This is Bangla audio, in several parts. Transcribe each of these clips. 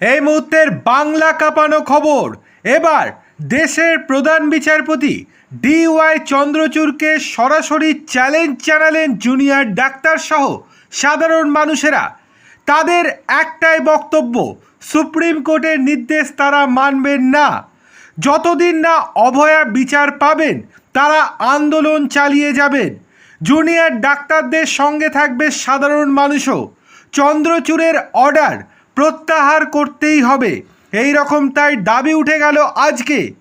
এই মুহূর্তের বাংলা কাঁপানো খবর। এবার দেশের প্রধান বিচারপতি ডি ওয়াই চন্দ্রচূড়কে সরাসরি চ্যালেঞ্জ জানালেন জুনিয়র ডাক্তার সহ সাধারণ মানুষেরা। তাদের একটাই বক্তব্য, সুপ্রিম কোর্টের নির্দেশ তারা মানবেন না। যতদিন না অভয়া বিচার পাবেন, তারা আন্দোলন চালিয়ে যাবেন। জুনিয়র ডাক্তারদের সঙ্গে থাকবে সাধারণ মানুষও। চন্দ্রচূড়ের অর্ডার প্রত্যাহার করতেই হবে। এই রকম তাই দাবি উঠে গেল আজকে।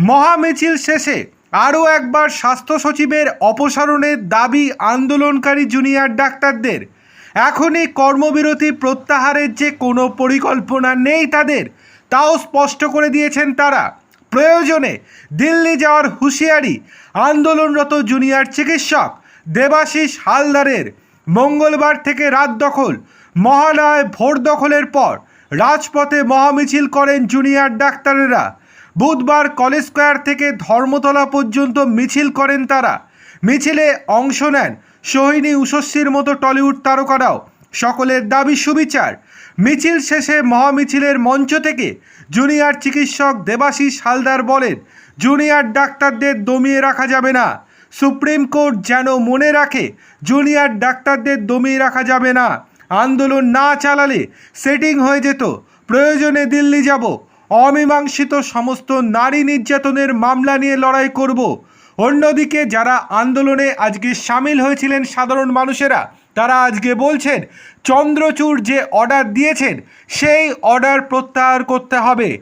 মহামিছিল শেষে আরও একবার স্বাস্থ্য সচিবের অপসারণের দাবি আন্দোলনকারী জুনিয়র ডাক্তারদের। এখনই কর্মবিরতি প্রত্যাহারের যে কোনো পরিকল্পনা নেই তাদের, তাও স্পষ্ট করে দিয়েছেন তারা। প্রয়োজনে দিল্লি যাওয়ার হুঁশিয়ারি আন্দোলনরত জুনিয়র চিকিৎসক দেবাশিস হালদারের। মঙ্গলবার থেকে রাত দখল। মহালয় ভোট দখলের পর রাজপথে মহামিছিল করেন জুনিয়র ডাক্তারেরা। বুধবার কলেজ স্কোয়ার থেকে ধর্মতলা পর্যন্ত মিছিল করেন তারা। মিছিলে অংশ নেন সোহিনী উষস্বীর মতো টলিউড তারকারাও। সকলের দাবি সুবিচার। মিছিল শেষে মহামিছিলের মঞ্চ থেকে জুনিয়র চিকিৎসক দেবাশিস হালদার বলেন, জুনিয়র ডাক্তারদের দমিয়ে রাখা যাবে না। সুপ্রিম কোর্ট যেন মনে রাখে, জুনিয়র ডাক্তারদের দমিয়ে রাখা যাবে না। আন্দোলন না চালালে সেটিং হয়ে যেত। প্রয়োজনে দিল্লি যাব। অমীমাংসিত সমস্ত নারী নির্যাতনের মামলা নিয়ে লড়াই করব। অন্যদিকে যারা আন্দোলনে আজকে সামিল হয়েছিলেন সাধারণ মানুষেরা, তারা আজকে বলছেন, চন্দ্রচূড় যে অর্ডার দিয়েছেন, সেই অর্ডার প্রত্যাহার করতে হবে।